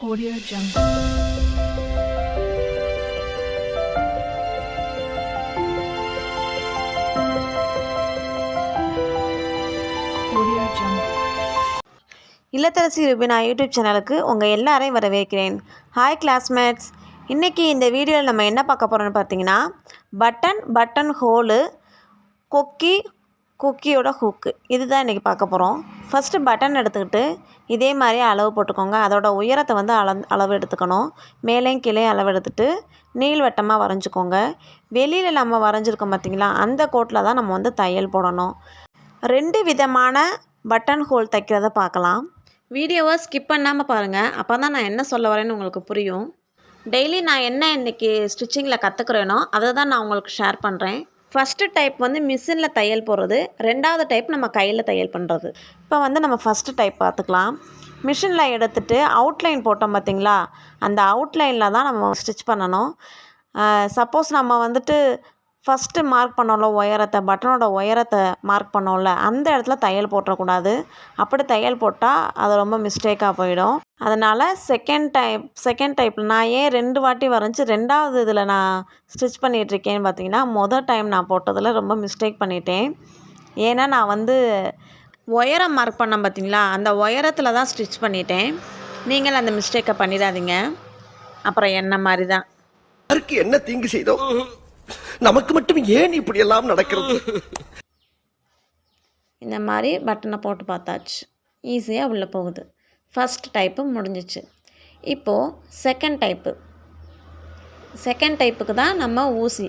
Audio Jungle. இல்லத்தரசி Rubina YouTube சேனலுக்கு உங்கள் எல்லாரையும் வரவேற்கிறேன். ஹாய் கிளாஸ்மேட்ஸ் இன்றைக்கி இந்த வீடியோவில் நம்ம என்ன பார்க்க போகிறோம்னு பார்த்தீங்கன்னா பட்டன் பட்டன் ஹோலு கொக்கி குக்கியோட ஹூக்கு. இதுதான் இன்றைக்கி பார்க்க போகிறோம் ஃபஸ்ட்டு பட்டன் எடுத்துக்கிட்டு இதே மாதிரி அளவு போட்டுக்கோங்க. அதோட உயரத்தை வந்து அள அளவு எடுத்துக்கணும். மேலேயும் கீழே அளவு எடுத்துட்டு நீள்வட்டமாக வரைஞ்சிக்கோங்க. வெளியில் நம்ம வரைஞ்சிருக்கோம் பார்த்தீங்களா அந்த கோட்டில் தான் நம்ம வந்து தையல் போடணும். ரெண்டு விதமான பட்டன் ஹோல் தைக்கிறத பார்க்கலாம். வீடியோவை ஸ்கிப் பண்ணாமல் பாருங்கள் அப்போ தான் நான் என்ன சொல்ல வரேன்னு உங்களுக்கு புரியும். டெய்லி நான் என்ன இன்றைக்கி ஸ்டிச்சிங்கில் கற்றுக்குறேனோ அதை தான் நான் உங்களுக்கு ஷேர் பண்ணுறேன் ஃபஸ்ட்டு டைப் வந்து மிஷினில் தையல் போடுறது. ரெண்டாவது டைப் நம்ம கையில் தையல் பண்ணுறது இப்போ வந்து நம்ம ஃபஸ்ட்டு டைப் பார்த்துக்கலாம். மிஷினில் எடுத்துகிட்டு அவுட்லைன் போட்டோம் பார்த்தீங்களா? அந்த அவுட்லைனில் தான் நம்ம ஸ்டிச் பண்ணணும். சப்போஸ் நம்ம வந்துட்டு ஃபஸ்ட்டு மார்க் பண்ணோம்ல உயரத்தை பட்டனோட உயரத்தை மார்க் பண்ணோம்ல அந்த இடத்துல தையல் போட்டுறக்கூடாது அப்படி தையல் போட்டால் அது ரொம்ப மிஸ்டேக்காக போயிடும். அதனால் செகண்ட் டைப் செகண்ட் டைப்பில் நான் ஏன் ரெண்டு வாட்டி வரைஞ்சி ரெண்டாவது இதில் நான் ஸ்டிச் பண்ணிகிட்ருக்கேன்னு பார்த்தீங்கன்னா மொதல் டைம் நான் போட்டதில் ரொம்ப மிஸ்டேக் பண்ணிட்டேன். ஏன்னா நான் வந்து உயரம் மார்க் பண்ணேன் பார்த்தீங்களா அந்த உயரத்தில் தான் ஸ்டிச் பண்ணிட்டேன். நீங்கள் அந்த மிஸ்டேக்கை பண்ணிடாதீங்க. அப்புறம் என்ன மாதிரி தான் என்ன தீங்கு செய்தோம் நமக்கு மட்டும் ஏன் இப்படி எல்லாம் நடக்கிறது? இந்த மாதிரி பட்டனை போட்டு பார்த்தாச்சு. ஈஸியாக உள்ளே போகுது. ஃபஸ்ட் டைப்பு முடிஞ்சிச்சு. இப்போது செகண்ட் டைப்பு செகண்ட் டைப்புக்கு தான் நம்ம ஊசி.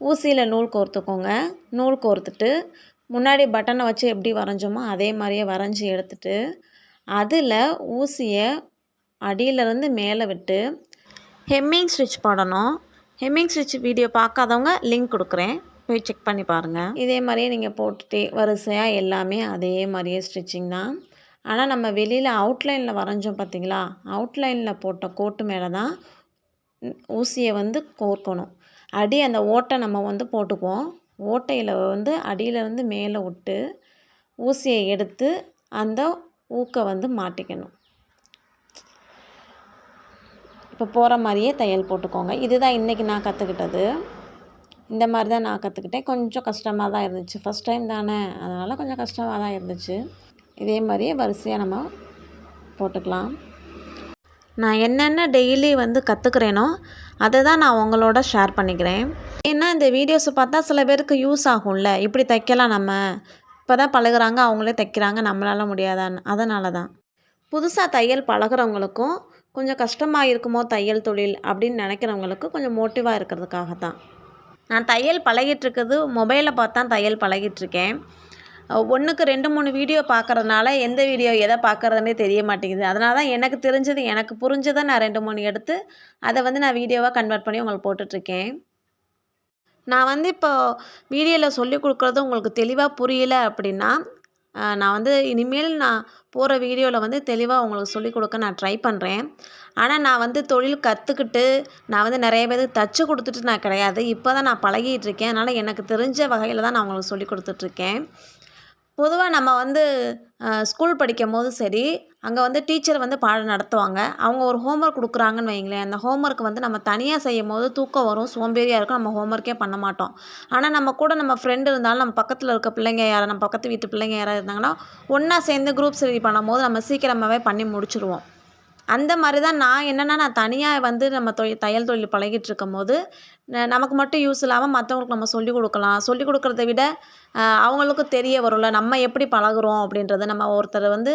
ஊசியில் நூல் கோர்த்துக்கோங்க. நூல் கோர்த்துட்டு முன்னாடி பட்டனை வச்சு எப்படி வரைஞ்சோமோ அதே மாதிரியே வரைஞ்சி எடுத்துட்டு அதில் ஊசியை அடியிலேருந்து மேலே விட்டு ஹெம்மிங் ஸ்டிச் போடணும். ஹெம்மிங் ஸ்டிச் வீடியோ பார்க்காதவங்க லிங்க் கொடுக்குறேன். போய் செக் பண்ணி பாருங்கள் இதே மாதிரியே நீங்கள் போட்டுட்டே வரிசையாக எல்லாமே அதே மாதிரியே ஸ்டிச்சிங் தான். ஆனால் நம்ம வெளியில் அவுட்லைனில் வரைஞ்சோம் பார்த்தீங்களா அவுட்லைனில் போட்ட கோட்டு மேலே தான் ஊசியை வந்து கோர்க்கணும். அடி அந்த ஓட்டை நம்ம வந்து போட்டுக்குவோம். ஓட்டையில் வந்து அடியிலேருந்து மேலே விட்டு ஊசியை எடுத்து அந்த ஊக்கை வந்து மாட்டிக்கணும். இப்போ போகிற மாதிரியே தையல் போட்டுக்கோங்க. இதுதான் இன்றைக்கி நான் கற்றுக்கிட்டது இந்த மாதிரி தான் நான் கற்றுக்கிட்டேன் கொஞ்சம் கஷ்டமாக தான் இருந்துச்சு. ஃபஸ்ட் டைம் தானே. அதனால் கொஞ்சம் கஷ்டமாக தான் இருந்துச்சு. இதே மாதிரியே வரிசையாக நம்ம போட்டுக்கலாம். நான் என்னென்ன டெய்லி வந்து கற்றுக்குறேனோ அதை தான் நான் உங்களோட ஷேர் பண்ணிக்கிறேன். ஏன்னா இந்த வீடியோஸை பார்த்தா சில பேருக்கு யூஸ் ஆகும்ல. இப்படி தைக்கலாம் நம்ம. இப்போ தான் பழகுறாங்க அவங்களே தைக்கிறாங்க. நம்மளால முடியாதான்னு. அதனால தான் புதுசாக தையல் பழகுறவங்களுக்கும் கொஞ்சம் கஷ்டமாக இருக்குமோ தையல் தொழில் அப்படின்னு நினைக்கிறவங்களுக்கு கொஞ்சம் மோட்டிவாக இருக்கிறதுக்காக தான் நான் தையல் பழகிட்டுருக்குது மொபைலில் மொபைலை பார்த்து தான் தையல் பழகிட்டு இருக்கேன். ஒன்றுக்கு ரெண்டு மூணு வீடியோ பார்க்கறதுனால எந்த வீடியோ எதை பார்க்கறதுனே தெரிய மாட்டேங்குது. அதனால தான் எனக்கு தெரிஞ்சது எனக்கு புரிஞ்சதை நான் ரெண்டு மூணு எடுத்து அதை வந்து நான் வீடியோவாக கன்வெர்ட் பண்ணி உங்களுக்கு போட்டுட்ருக்கேன் நான் வந்து இப்போ வீடியோவில் சொல்லி கொடுக்குறது உங்களுக்கு தெளிவாக புரியல அப்படின்னா நான் வந்து இனிமேல் நான் போகிற வீடியோவில் வந்து தெளிவாக உங்களுக்கு சொல்லிக் கொடுக்க நான் ட்ரை பண்ணுறேன் ஆனால் நான் வந்து தொழில் கற்றுக்கிட்டு நான் வந்து நிறைய பேருக்கு தச்சு கொடுத்துட்டு நான் கிடையாது. இப்போ தான் நான் பழகிட்டு இருக்கேன். அதனால் எனக்கு தெரிஞ்ச வகையில் தான் நான் உங்களுக்கு சொல்லி கொடுத்துட்ருக்கேன் பொதுவாக நம்ம வந்து ஸ்கூல் படிக்கும் போது சரி அங்கே வந்து டீச்சர் வந்து பாடம் நடத்துவாங்க. அவங்க ஒரு ஹோம்ஒர்க் கொடுக்குறாங்கன்னு வைங்களேன் அந்த ஹோம்ஒர்க் வந்து நம்ம தனியாக செய்யும் போது தூக்கம் வரும். சோம்பேறியாக இருக்கும். நம்ம ஹோம்ஒர்க்கே பண்ண மாட்டோம். ஆனால் நம்ம கூட நம்ம ஃப்ரெண்டு இருந்தாலும் நம்ம பக்கத்தில் இருக்க பிள்ளைங்க யாராவது நம்ம பக்கத்து வீட்டு பிள்ளைங்க யாராவது இருந்தாங்கன்னா ஒன்றா சேர்ந்து குரூப் ஸ்டடி பண்ணும்போது நம்ம சீக்கிரமாகவே பண்ணி முடிச்சுருவோம். அந்த மாதிரி தான் நான் என்னென்னா நான் தனியாக வந்து நம்ம தொழில் தையல் தொழில் பழகிட்டு இருக்கும் போது நமக்கு மட்டும் யூஸ் இல்லாமல் மற்றவங்களுக்கு நம்ம சொல்லிக் கொடுக்கலாம். சொல்லிக் கொடுக்குறத விட அவங்களுக்கும் தெரிய வரும்ல நம்ம எப்படி பழகுறோம் அப்படின்றத நம்ம ஒருத்தர் வந்து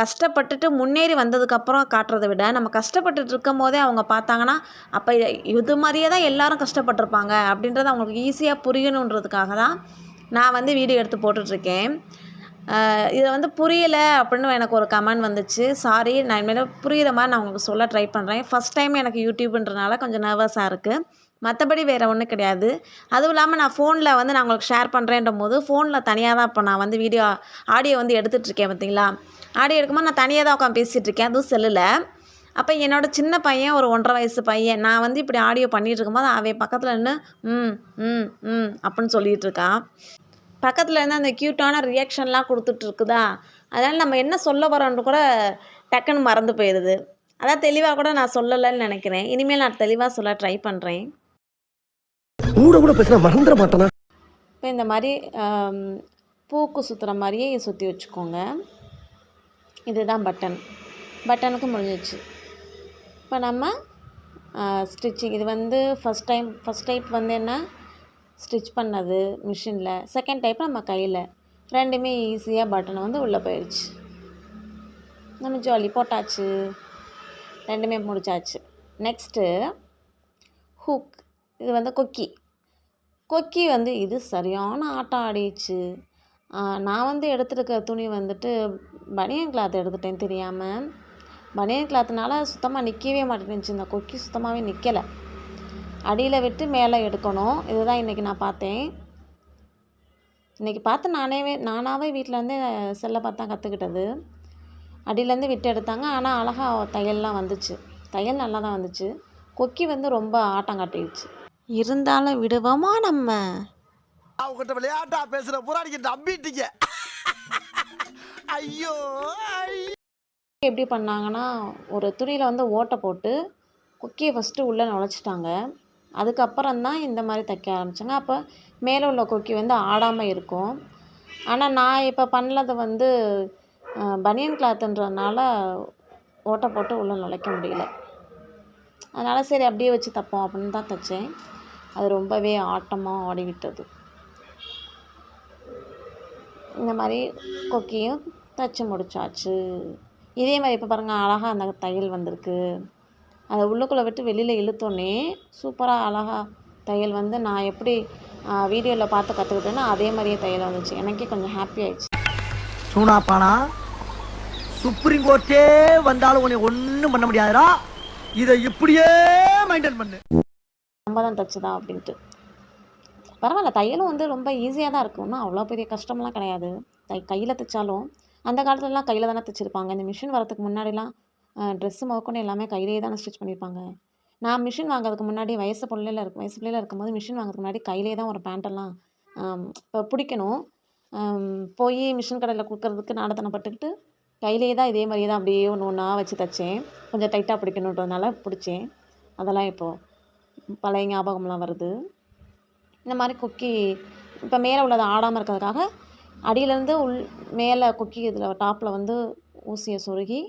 கஷ்டப்பட்டுட்டு முன்னேறி வந்ததுக்கப்புறம் காட்டுறதை விட நம்ம கஷ்டப்பட்டுட்டு இருக்கும் போதே அவங்க பார்த்தாங்கன்னா அப்போ இது மாதிரியே தான் எல்லாரும் கஷ்டப்பட்டிருப்பாங்க அப்படின்றது அவங்களுக்கு ஈஸியாக புரியணுன்றதுக்காக தான் நான் வந்து வீடியோ எடுத்து போட்டுட்ருக்கேன் இதை வந்து புரியலை அப்படின்னு எனக்கு ஒரு கமெண்ட் வந்துச்சு. சாரி நான் இனிமேல் புரிகிற மாதிரி நான் உங்களுக்கு சொல்ல ட்ரை பண்ணுறேன் ஃபஸ்ட் டைம் எனக்கு யூடியூப்ன்றனால கொஞ்சம் நர்வஸாக இருக்குது மற்றபடி வேறு ஒன்றும் கிடையாது. அதுவும் இல்லாமல் நான் ஃபோனில் வந்து நான் உங்களுக்கு ஷேர் பண்ணுறேன்ற போது ஃபோனில் தனியாக தான் இப்போ நான் வந்து வீடியோ ஆடியோ வந்து எடுத்துகிட்டு இருக்கேன் பார்த்தீங்களா ஆடியோ எடுக்கும்போது நான் தனியாக தான் உட்காந்து பேசிகிட்டு இருக்கேன். அதுவும் செல்லில். அப்போ என்னோட சின்ன பையன் ஒரு ஒன்றரை வயசு பையன் நான் வந்து இப்படி ஆடியோ பண்ணிகிட்டு இருக்கும்போது அவன் பக்கத்தில் நின்று ம் ம் ம் அப்படின்னு சொல்லிகிட்டு இருக்கான். பக்கத்தில் இருந்து அந்த க்யூட்டான ரியாக்ஷன்லாம் கொடுத்துட்டு இருக்குதா அதனால் நம்ம என்ன சொல்ல வரோன்னு கூட டக்குன்னு மறந்து போயிடுது. அதான் தெளிவாக கூட நான் சொல்லலைன்னு நினைக்கிறேன். இனிமேல் நான் தெளிவாக சொல்ல ட்ரை பண்ணுறேன் கூட கூட பேசினா மறந்துட மாட்டானா? இப்போ இந்த மாதிரி பூக்கு சுற்றுற மாதிரியே சுற்றி வச்சுக்கோங்க. இதுதான் பட்டன் பட்டனுக்கு முடிஞ்சிச்சு இப்போ நம்ம ஸ்டிச்சிங் இது வந்து ஃபஸ்ட் டைம் ஃபஸ்ட் டைப் வந்து என்ன? ஸ்டிச் பண்ணது மிஷினில். செகண்ட் டைப் நம்ம கையில். ரெண்டுமே ஈஸியாக பட்டன் வந்து உள்ளே போயிடுச்சு நம்ம ஜாலி போட்டாச்சு. ரெண்டுமே முடிச்சாச்சு. நெக்ஸ்ட்டு ஹூக் இது வந்து கொக்கி. கொக்கி வந்து இது சரியான ஆட்டம் ஆடிச்சு நான் வந்து எடுத்துருக்க துணி வந்துட்டு பனியன் கிளாத் எடுத்துட்டேன் தெரியாமல் பனியன் கிளாத்னால சுத்தமாக நிற்கவே மாட்டேனுச்சு இந்த கொக்கி சுத்தமாகவே நிற்கலை அடியில் விட்டு மேலே எடுக்கணும். இதுதான் இன்றைக்கி நான் பார்த்தேன். இன்றைக்கி பார்த்து நானே நானாகவே வீட்டில் வந்து செல்லை பார்த்து தான் கற்றுக்கிட்டது அடியிலேருந்து விட்டு எடுத்தாங்க. ஆனால் அழகாக தையல்லாம் வந்துச்சு. தையல் நல்லா தான் வந்துச்சு. கொக்கி வந்து ரொம்ப ஆட்டம் காட்டிடுச்சு. இருந்தாலும் விடுவோமா நம்ம? அவங்ககிட்ட விளையாட்டா பேசுற புறாடிக்கு நம்பிட்டீங்க. ஐயோ எப்படி பண்ணாங்கன்னா ஒரு துணியில் வந்து ஓட்டை போட்டு கொக்கியை ஃபஸ்ட்டு உள்ளே நுழைச்சிட்டாங்க. அதுக்கப்புறம் தான் இந்த மாதிரி தைக்க ஆரம்பித்தாங்க அப்போ மேலே உள்ள கொக்கி வந்து ஆடாமல் இருக்கும். ஆனால் நான் இப்போ பண்ணது வந்து பனியன் கிளாத்துன்றதுனால ஓட்டை போட்டு உள்ளே நுழைக்க முடியல. அதனால் சரி அப்படியே வச்சு தைப்போம் அப்படின்னு தான் தைச்சேன். அது ரொம்பவே ஆட்டமாக ஆடிவிட்டது. இந்த மாதிரி கொக்கியும் தைச்சி முடிச்சாச்சு. இதே மாதிரி இப்போ பாருங்கள் அழகாக அந்த தையல் வந்திருக்கு. அதை உள்ளுக்குள்ளே விட்டு வெளியில் இழுத்தோன்னே சூப்பராக அழகாக தையல் வந்து நான் எப்படி வீடியோவில் பார்த்து கற்றுக்கிட்டேனோ அதே மாதிரியே தையல் வந்துச்சு. எனக்கே கொஞ்சம் ஹாப்பி ஆயிடுச்சு. சூனாப்பானா சுப்ரீம் கோர்ட்டே வந்தாலும் உன்னை ஒண்ணும் பண்ண முடியாதுடா. இதை இப்படியே மெயின்டைன் பண்ணு. நம்ம தான் தைச்சதா அப்படின்ட்டு. பரவாயில்ல தையலும் வந்து ரொம்ப ஈஸியாக தான் இருக்கும் ஒன்றும் அவ்வளோ பெரிய கஷ்டம்லாம் கிடையாது. தை கையில் தைச்சாலும் அந்த காலத்துலலாம் கையில் தானே தைச்சிருப்பாங்க. இந்த மிஷின் வரதுக்கு முன்னாடிலாம் ட்ரெஸ்ஸு முதற்கொண்டு எல்லாமே கையிலேயே தானே ஸ்டிச் பண்ணியிருப்பாங்க. நான் மிஷின் வாங்குறதுக்கு முன்னாடி வயசு பிள்ளையில இருக்கும் வயசு பிள்ளையில இருக்கும்போது மிஷின் வாங்குறதுக்கு முன்னாடி கையிலே தான் ஒரு பேண்ட்டெல்லாம் இப்போ பிடிக்கணும். போய் மிஷின் கடையில் கொடுக்கறதுக்கு நாடத்தனப்பட்டுக்கிட்டு கையிலே தான் இதே மாதிரியே தான் அப்படியே ஒன்று ஒன்றா வச்சு தைச்சேன். கொஞ்சம் டைட்டாக பிடிக்கணுன்றதுனால பிடிச்சேன். அதெல்லாம் இப்போது பழைய ஞாபகம்லாம் வருது. இந்த மாதிரி கொக்கி இப்போ மேலே உள்ளது ஆடாமல் இருக்கிறதுக்காக அடியிலேருந்து உள் மேலே கொக்கி இதில் டாப்பில் வந்து ஊசியை சொருகி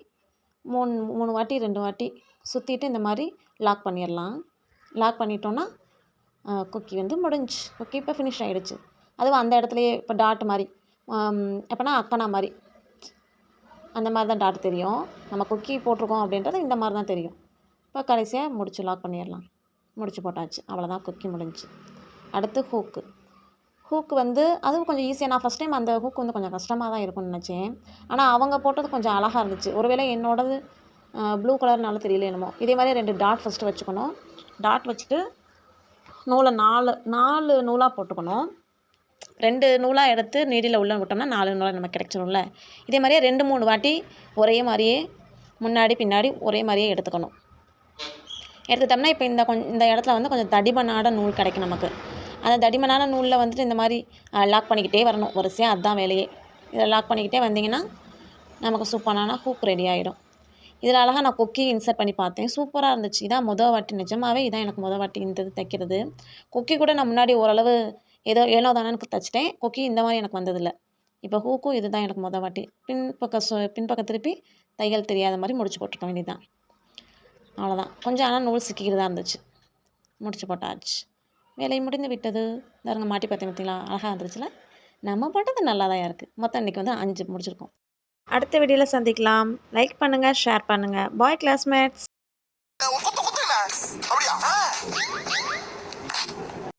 மூணு மூணு வாட்டி ரெண்டு வாட்டி சுற்றிட்டு இந்த மாதிரி லாக் பண்ணிடலாம். லாக் பண்ணிட்டோன்னா குக்கி வந்து முடிஞ்சுச்சு குக்கி இப்போ ஃபினிஷ் ஆகிடுச்சு அதுவும் அந்த இடத்துலையே இப்போ டாட் மாதிரி. எப்போனா அக்கனா மாதிரி. அந்த மாதிரி தான் டாட் தெரியும். நம்ம குக்கி போட்டிருக்கோம் அப்படின்றது இந்த மாதிரி தான் தெரியும். இப்போ கடைசியாக முடிச்சு லாக் பண்ணிடலாம். முடிச்சு போட்டாச்சு. அவ்வளோதான் குக்கி முடிஞ்சு. அடுத்து ஹூக்கு ஹூக் வந்து அதுவும் கொஞ்சம் ஈஸியாக நான் ஃபஸ்ட் டைம் அந்த ஹூக் வந்து கொஞ்சம் கஷ்டமாக தான் இருக்கும்னு நினச்சேன். ஆனால் அவங்க போட்டது கொஞ்சம் அழகாக இருந்துச்சு. ஒருவேளை என்னோடது ப்ளூ கலர்னால தெரியல என்னமோ. இதே மாதிரி ரெண்டு டாட் ஃபஸ்ட்டு வச்சுக்கணும். டாட் வச்சுட்டு நூலை நாலு நாலு நூலாக போட்டுக்கணும். ரெண்டு நூலாக எடுத்து நீடியில் உள்ள விட்டோம்னா நாலு நூலாக நமக்கு கிடைச்சிரும்ல. இதே மாதிரியே ரெண்டு மூணு வாட்டி ஒரே மாதிரியே முன்னாடி பின்னாடி ஒரே மாதிரியே எடுத்துக்கணும். எடுத்துட்டோம்னா இப்போ இந்த கொஞ்சம் இந்த இடத்துல வந்து கொஞ்சம் தடிபனாட நூல் கிடைக்கும் நமக்கு. அந்த தடிமனான நூலில் வந்துட்டு இந்த மாதிரி லாக் பண்ணிக்கிட்டே வரணும். வரிசையாக அதுதான் வேலையே. இதை லாக் பண்ணிக்கிட்டே வந்தீங்கன்னா நமக்கு சூப்பரான ஹூக் ரெடி ஆகிடும் இதில் அழகாக நான் கொக்கி இன்சர்ட் பண்ணி பார்த்தேன். சூப்பராக இருந்துச்சு. இதான் மொதல் வாட்டி. நிஜமாவே இதான் எனக்கு மொதல் வாட்டி இந்த இது தைக்கிறது. கொக்கி கூட நான் முன்னாடி ஓரளவு ஏதோ ஏழோ தானே தைச்சிட்டேன். கொக்கி இந்த மாதிரி எனக்கு வந்ததில்லை. இப்போ ஹூக்கும் இதுதான் எனக்கு மொதல் வாட்டி. பின்பக்கம் சு பின்பக்கம் திருப்பி தையல் தெரியாத மாதிரி முடிச்சு போட்டுருக்க வேண்டியதுதான். அவ்வளோதான் கொஞ்சம் ஆனால் நூல் சிக்கிக்கிறதா இருந்துச்சு. முடிச்சு போட்டாச்சு. வேலை முடிந்து விட்டது. பாருங்க மாட்டி பார்த்தேன் பார்த்தீங்களா? அழகாக வந்துருச்சுல? நம்ம பாட்டது நல்லா தான் இருக்குது மொத்தம் இன்றைக்கி வந்து அஞ்சு முடிச்சிருக்கோம். அடுத்த வீடியோவில் சந்திக்கலாம். லைக் பண்ணுங்கள் ஷேர் பண்ணுங்கள் பாய் கிளாஸ்மேட்ஸ் அப்படியா?